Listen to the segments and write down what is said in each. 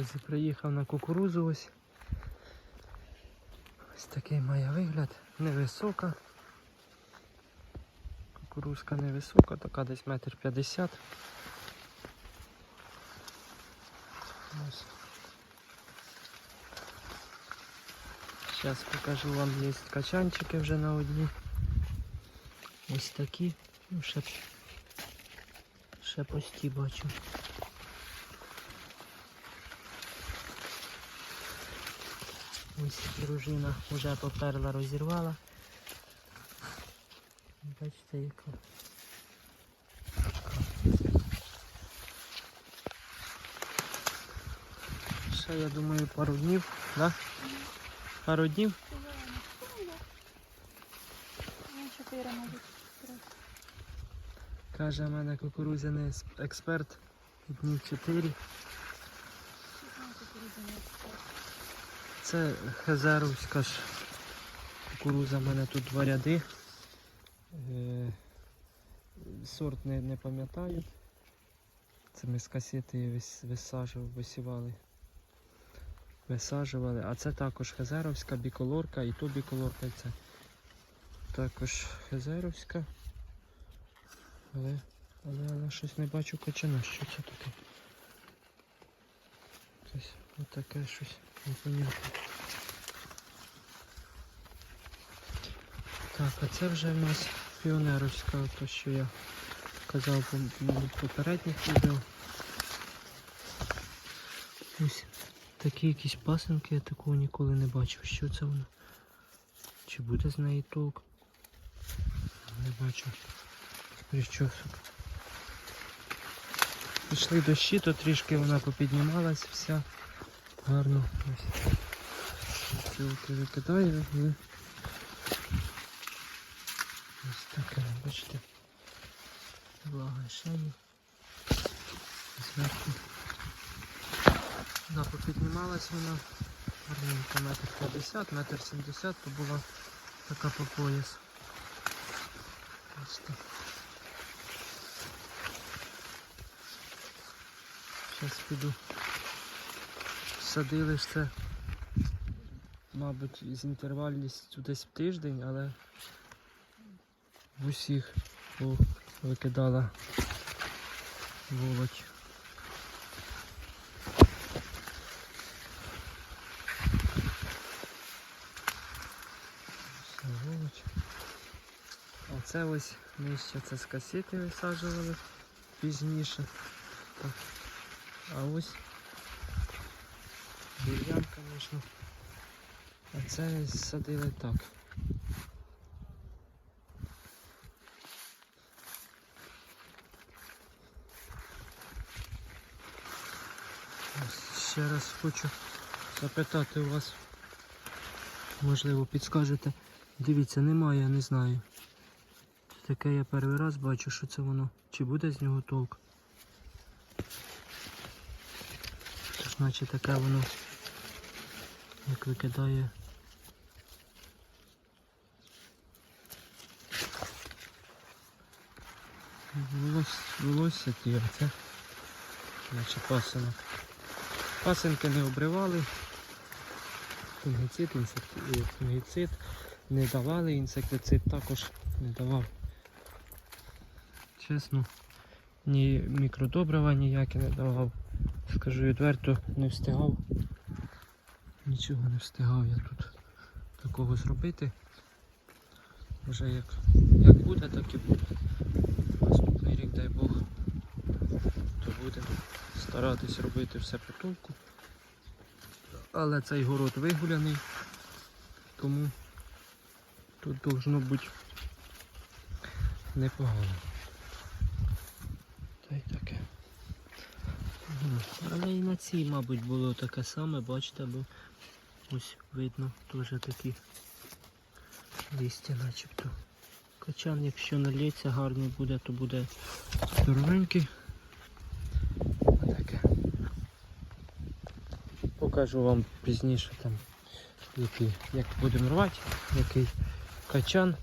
Друзі, приїхав на кукурузу ось. Ось такий має вигляд. Невисока. Кукурузка невисока, така десь метр п'ятдесят. Зараз покажу вам, є качанчики вже на одній. Ось такі. Ну, ще, ще пості бачу. Ось дружина вже поперла, розірвала. Бачите, яка. Ще я думаю пару днів, да? Пару днів. Каже в мене кукурудзяний ес- експерт. Днів 4. Це хезеровська ж кукуруза, в мене тут два ряди. Е, Сорт не, не пам'ятаю. Це ми з касети вис- висаджували, висівали. Висаджували. А це також хезеровська біколорка і то біколорка це також хезеровська. Але, але, але щось не бачу качана, що це таке. Ось отаке щось непонятне. Так, а це вже в нас піонеровська, то що я казав в попередніх відео. Ось такі якісь пасенки, я такого ніколи не бачив. Що це воно? Чи буде з неї толк? Не бачу причосок. Пішли дощі, то трішки вона попіднімалась вся. Гарно. Ось. Цілки викидаю ось таке, бачите. Влага шиї. Зверху. Да, попіднімалась вона. Гарненько метр 50, метр 70, то була така по пояс. Ось так. Зараз піду. Садили ж це, мабуть, з інтервальністю десь в тиждень, але в усіх викидала волоть. А це ось нижче це з касети висаджували пізніше. Так. А ось бур'ян, звісно. А це садили так. Ось Ще раз хочу запитати у вас, можливо, підскажете. Дивіться, немає, не знаю. Таке я перший раз бачу, що це воно. Чи буде з нього толк? Наче таке воно як викидає. Волос, волосся ті, наче пасинок. Пасинки не обривали. Фунгіцид, е, фунгіцид не давали, інсектицид також не давав. Чесно, ні мікродобрива ніякі не давав. Скажу відверто, не встигав. Нічого не встигав я тут такого зробити. Вже як, як буде, так і буде. Наступний рік, дай Бог, то будемо старатись робити все по толку. Але цей город вигуляний, тому тут должно бути непогано. Але і на цій, мабуть, було таке саме, бачите, бо ось видно теж такі листя начебто. Качан, якщо налється гарний буде, то буде здоровенький. Отаке. Покажу вам пізніше там, який, як будемо рвати, який качан.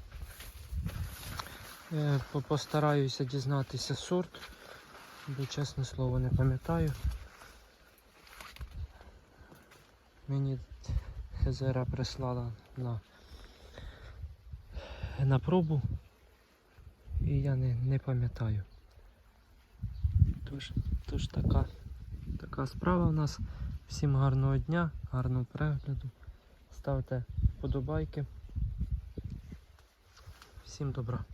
Е, Постараюся дізнатися сорт, бо чесне слово не пам'ятаю. Мені Хезера прислала на, на пробу. І я не, не пам'ятаю. Тож, тож така, така справа в нас. Всім гарного дня, гарного перегляду. Ставте вподобайки. Всім добра.